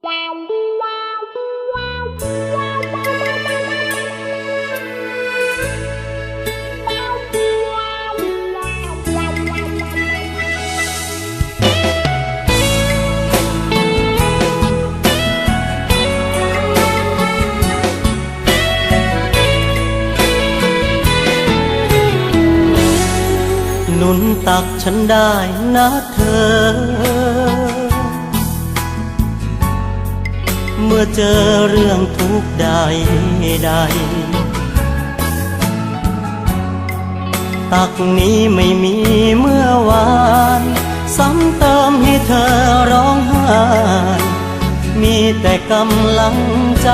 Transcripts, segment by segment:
หนุนตักฉันได้นะเธอ เมื่อเจอเรื่องทุกข์ใดใด ตักนี้ไม่มีเมื่อวาน ซ้ำเติมให้เธอร้องไห้ มีแต่กำลังใจ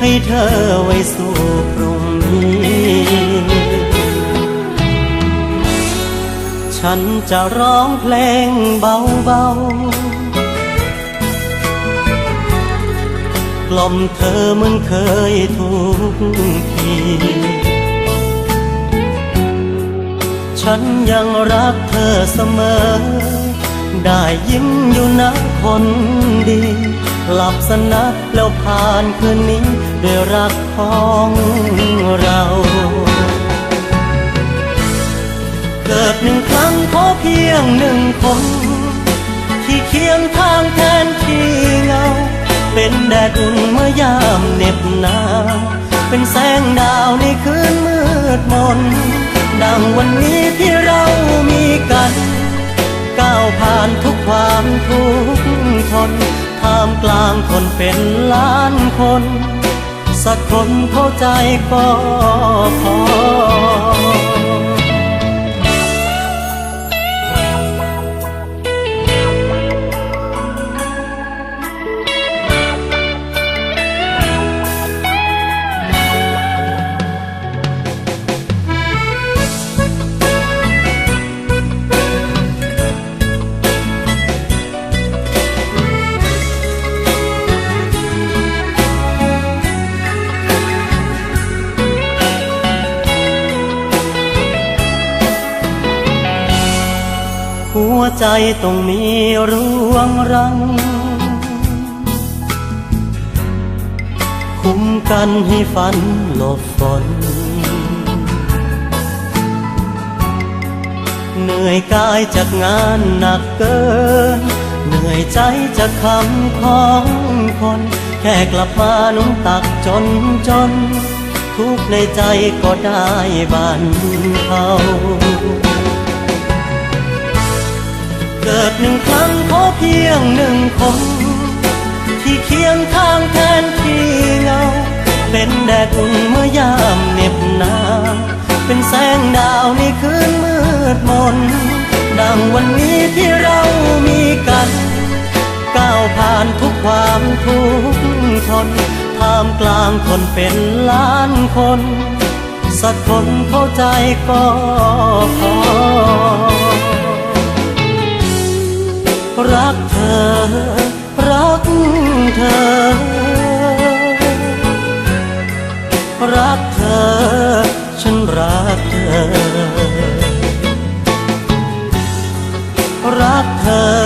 ให้เธอไว้สู่พรุ่งนี้ฉันจะร้องเพลงเบาๆ กล่อมเธอเหมือนเคยทุกที ฉันยังรักเธอเสมอ ได้ยิ้มอยู่นะคนดี หลับสนับแล้วผ่านคืนนี้ด้วยรักของเราเกิดหนึ่งครั้งขอเพียงหนึ่งคน ที่เคียงข้างแทนที่เงา เป็นแดดอุ่นเมื่อยามเหน็บหนาวเป็นแสงดาวในคืนมืดมน ดังวันนี้ที่เรามีกัน ก้าวผ่านทุกความทุกข์ทนท่ามกลางคนเป็นล้านคน สักคนเข้าใจก็พอ หัวใจต้องมีร่วงรัง คุ้มกันให้ฝันหลบฝน เหนื่อยกายจากงานหนักเกิน เหนื่อยใจจากคำของคน แค่กลับมานุ่มตักจนจน ทุกในใจก็ได้บานเทา เกิดหนึ่งครั้งขอเพียงหนึ่งคน ที่เคียงข้างแทนที่เงา เป็นแดดอุ่นเมื่อยามเหน็บหนาวเป็นแสงดาวในคืนมืดมน ดังวันนี้ที่เรามีกัน ก้าวผ่านทุกความทุกข์ทนท่ามกลางคนเป็นล้านคน สักคนเข้าใจก็พอ รักเธอ รักเธอ รักเธอ ฉันรักเธอ รักเธอ